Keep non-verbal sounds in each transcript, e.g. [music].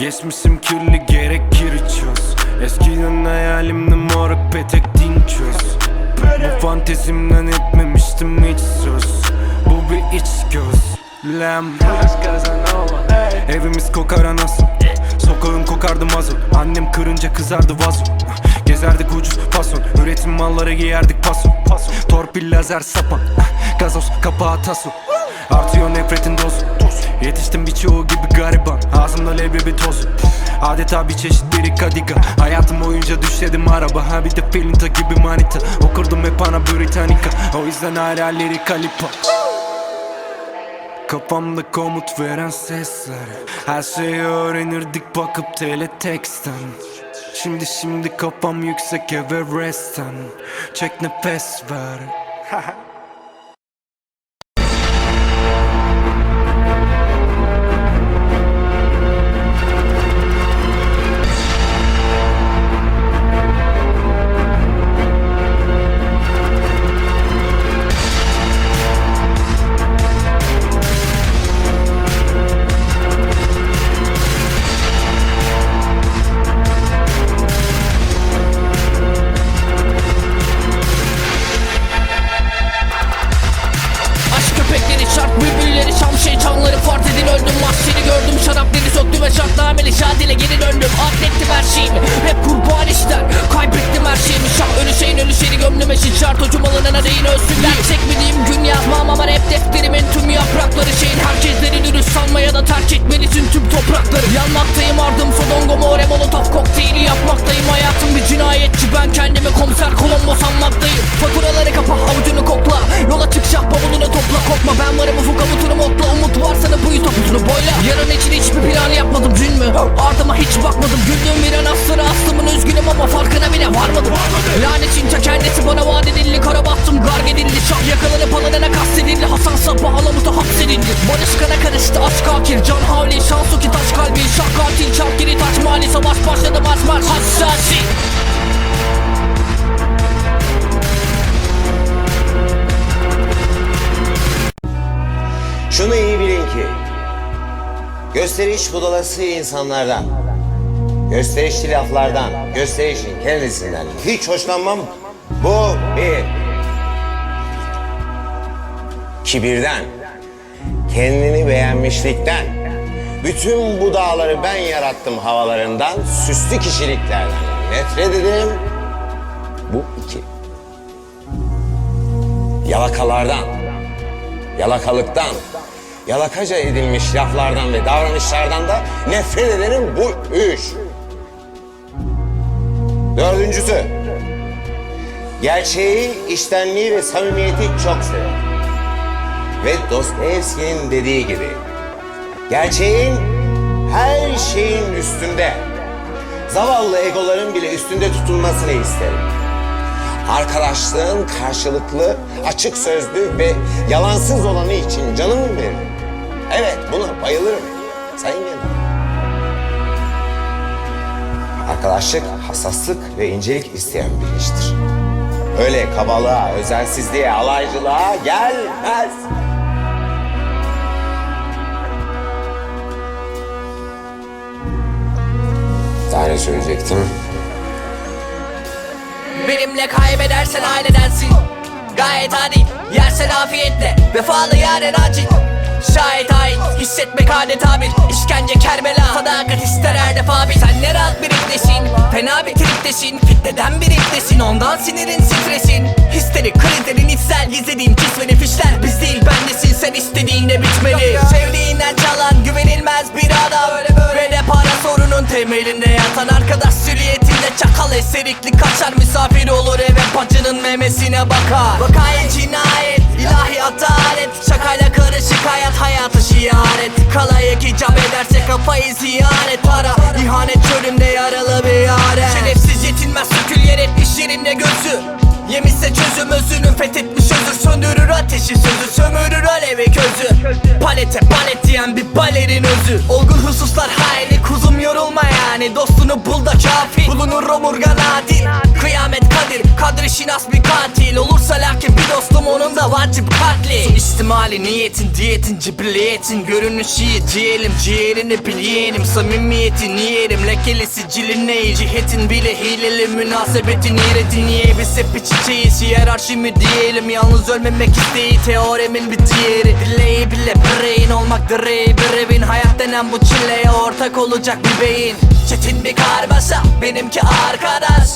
Geçmişim kirli gerekir çöz. Eskiden hayalimde moruk petek dinçöz Bu fantezimden etmemiştim hiç söz. Bu bir iç göz. Lem. Evimiz kokar anasın Sokağım kokardı mazot. Annem kırınca kızardı vazo. Gezerdik ucuz fason. Üretim malları giyerdik paso. Torpil lazer sapan. Gazoz kapağı taso Artıyor nefretin dozu. Yetiştim birçoğu gibi gariban. Ağzımda leblebi tozu. Adeta bir çeşit biri kadiga. Hayatım boyunca düşledim araba. Ha bir de Filinta gibi manita. Okurdum hep ana Britannica O yüzden hala lirik alipa Kafamda komut veren sesler. Her şeyi öğrenirdik bakıp teleteksten. Şimdi şimdi kafam yüksek Everest'ten. Çek nefes ver [laughs] Mahşeri gördüm şarapları söktüm ve şartnameli şadile geri döndüm Affettim her şeyimi. Hep kurban işler Kaybettim her şeyimi. Şah ölü şeyin ölü şeyini gömdüm eşit şart. Hocum alınana değin ölsünler. Çekmediğim gün yazmam ama hep defterimin tüm yaprakları Şeyin. Herkesleri da terk etmelisin tüm toprakları. Yanmaktayım ardım fodongo more molotov kokteyli yapmaktayım. Hayatım bir cinayetçi ben kendimi komiser Colombo sanmaktayım Faturaları kapa avucunu kokla. Yola çık şah bavulunu topla korkma Ben varım ufuk avutunu modla Umut varsa da buyu toputunu boyla. Yarın için hiçbir plan yapmadım dün mü? Ardıma hiç bakmadım. Güldüğüm bir an asları aslımın üzgünüm ama farkına bile varmadım. Lanetin ta kendisi bana vaat edildi. Kara battım garg edildi. Şah yakalanıp alınana kastedildi. Hasan Sabbah alamuta hapsedildi. Barış kana karıştı aç kakir Can havli şansuki taş kalbi Şah katil çark geri taç mali Savaş başladı marş marş Hassasi Şunu iyi bilin ki gösteriş budalası insanlardan, gösterişli laflardan, gösterişin kendisinden hiç hoşlanmam. Bu bir. Kibirden, kendini beğenmişlikten, bütün bu dağları ben yarattım havalarından, süslü kişiliklerden nefret ederim. Bu iki. Yalakalardan, yalakalıktan, yalakaca edilmiş laflardan ve davranışlardan da nefret ederim bu üç. Dördüncüsü, gerçeği, içtenliği ve samimiyeti çok severim. Ve Dostoyevski'nin dediği gibi, gerçeğin her şeyin üstünde, zavallı egoların bile üstünde tutulmasını isterim. Arkadaşlığın karşılıklı, açık sözlü ve yalansız olanı için canımı veririm. Evet, buna bayılırım. Sayın Genel. Arkadaşlık, hassaslık ve incelik isteyen bir iştir. Öyle kabalığa, özensizliğe, alaycılığa gelmez. Daha ne söyleyecektim? Benimle kaybedersen ailedensin. Gayet adil Yersen afiyetle. Vefalı yaren acil. Şahit ait Hissetmek adeta bir işkence kerbela. Sadakat ister her defa bir. Sen ne rahat bir iptesin. Fena bir triptesin. Fitneden bir iptesin. Ondan sinirin stresin. Histerik krizlerin içsel Gizlediğin pis ve nefişler Biz değil bendesin. Sen istediğinde bitmeli. Sevdiğinden çalan Güvenilmez bir adam. Ve de para sorunun temelinde yatan Arkadaş süliyetinde çakal eserikli kaçar. Misafir olur eve bacının memesine bakar. Vakaya cinayet ilahi adalet. Şakayla karışık hayat hayatı şiaret. Kalayık icap ederse kafayı ziyaret. Para ihanet çölümde yaralı bir yare Şerefsiz yetinmez sökül yer etmiş yerinde gözü. Yemişse çözüm özünü fethetmiş özür Söndürür ateşi sözü sömürür alevi közü. Palete palet diyen bir balerin özü. Olgun hususlar hayli kuzum yorulma yani Dostunu bul da kafi Bulunur omurgan adil Kıyamet kadir. Kadri şinas bir katil. Olursa lakin bir dostum onun da vacip katli. İstimali niyetin diyetin cibriyetin. Görünüş iyi diyelim ciğerini bil yeğenim. Samimiyetin yerim lekeli sicilin ne Cihetin bile hileli münasebetin iğreti. Niye biz hep bir çiçeğiz? Hiyerarşi mi diyelim? Yalnız ölmemek isteği teoremin bir diğeri. Dileği bile bireyin olmak direği. Bir evin Hayat denen bu çileye ortak olacak bir beyin. Çetin bir karmaşa benimki arkadaş.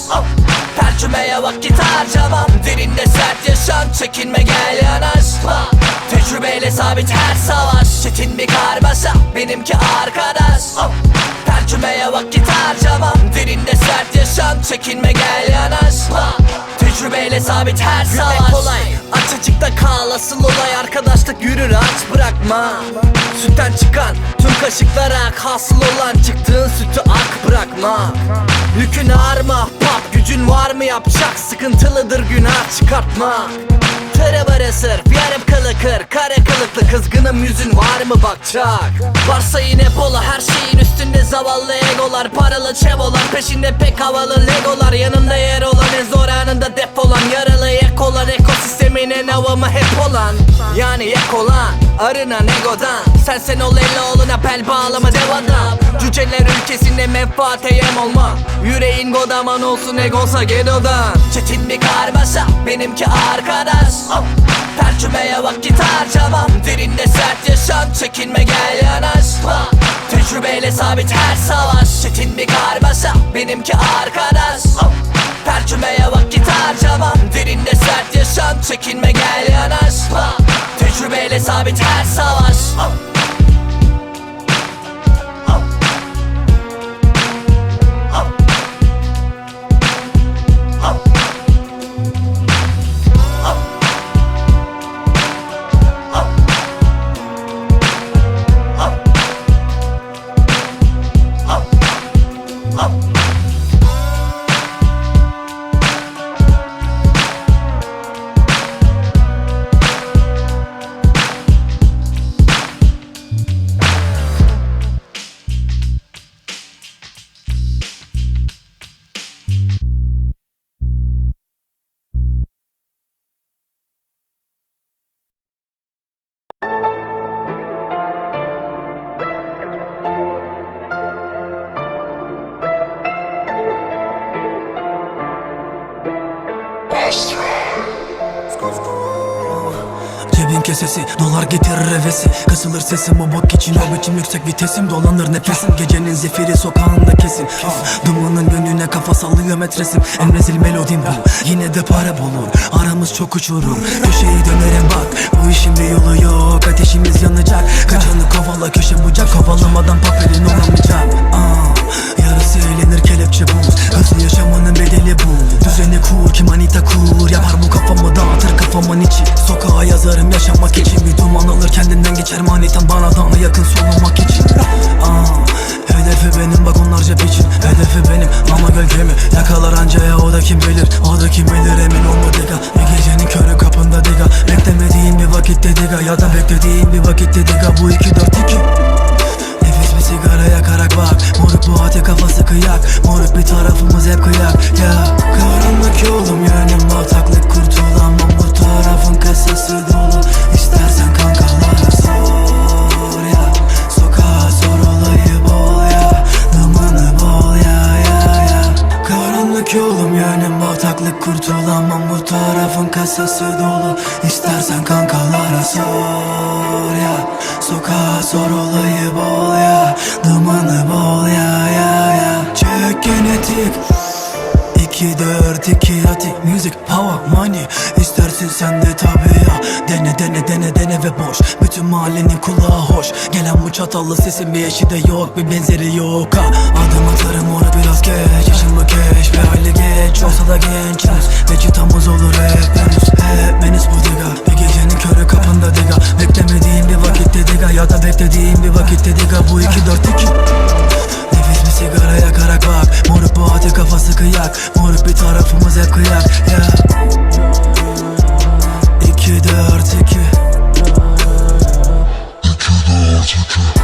Tercümeye vakit harcamam. Derinde sert yaşam çekinme gel yanaşma Tecrübeyle sabit her savaş. Çetin bir karmaşa benimki arkadaş. Tercümeye vakit harcamam. Derinde sert yaşam çekinme gel yanaşma Tecrübeyle sabit her savaş. kolay. Aç açıkta kal asıl olay Arkadaşlık. Yürür aç bırakma. Sütten çıkan tüm kaşıklara Hasıl olan çıktığın sütü ak bırakma. Yükün ağır mı? Gücün var mı? Yapacak Sıkıntılıdır günah çıkartma Tırı barı sırf yarım kılı Kare kılıklı. Kızgınım yüzün var mı bakacak? Varsa yine bola her şeyin üstünde zavallı egolar. Paralı çevolar peşinde pek havalı legolar. Yanında yer olan en zor anında depolan. Yaralı ek olan ekosistemin en havamı hep olan. Yani ek olan arınan egodan Sen sen ol elle oluna bel bağlama dev adam. Cüceler ülkesinde menfaate yem olma. Yüreğin godaman olsun egonsa gedodan Çetin bir karmaşa benimki arkadaş. Tercümeye vakit harcamam. Derinde sert yaşam çekinme gel yanaşma Tecrübeyle sabit her savaş. Çetin bir karmaşa benimki arkadaş. Tercümeye vakit harcamam. Derinde sert yaşam çekinme gel yanaşma Tecrübeyle sabit her savaş school. Cebin kesesi dolar getirir hevesi. Kısılır sesim o bok için o biçim yüksek vitesim. Dolanır nefesim gecenin zifiri sokağında kesin. Ah, Dumanın gönlüne kafa sallıyor metresim. En rezil melodim bu yine de para bulur. Aramız çok uçurum köşeyi dönerim bak. Bu işin bir yolu yok ateşimiz yanacak. Kaçanı kovala köşe bucak. Kovalamadan paperin olamayacak ah, Yarısı eğlenir kelepçe buz. Hızlı yaşamanın bedeli bu. Düzeni kur kim manita kur? Yapar bu kafamı dağıtır kafamın içi. Sokağa yazarım yaşamak için Bir duman alır kendinden geçer. Manitan Bana daha yakın solumak için. Aa, Hedefi benim bak onlarca biçin Hedefi benim ama gölgemi Yakalar anca ya o da kim bilir O da kim bilir emin olma diga. Bir gecenin körü kapında diga. Beklemediğin bir vakitte diga Ya da beklediğin bir vakitte diga. Bu iki dört iki. Nefis bir sigara yakarak bak. Moruk bu ate kafası kıyak. Moruk bir tarafımız hep kıyak sor ya. Sokağa sor olayı bol ya. Dumanı bol ya ya ya. Çek genetik. 2 4 2 hadi music power money. İstersin sen de tabi ya. Dene dene dene dene ve boş. Bütün mahallenin kulağı hoş. Gelen bu çatallı sesin bir eşi de yok. Bir benzeri yok ha. Adım atarım ona biraz geç. Yaşım bu geç ve hali geç. Olsa da gençiz. Ve çıtamız olur hep henüz Hep beniz bu diga. Bir gecenin körü kapında diga. Beklemediğin bir vakitte diga. Ya da beklediğin bir vakitte diga. Bu iki dört iki. Nefis bir sigara yakarak bak. Moruk bu hadi kafası kıyak. Moruk bir tarafımız hep kıyak. Ya İki dört iki. Karanlık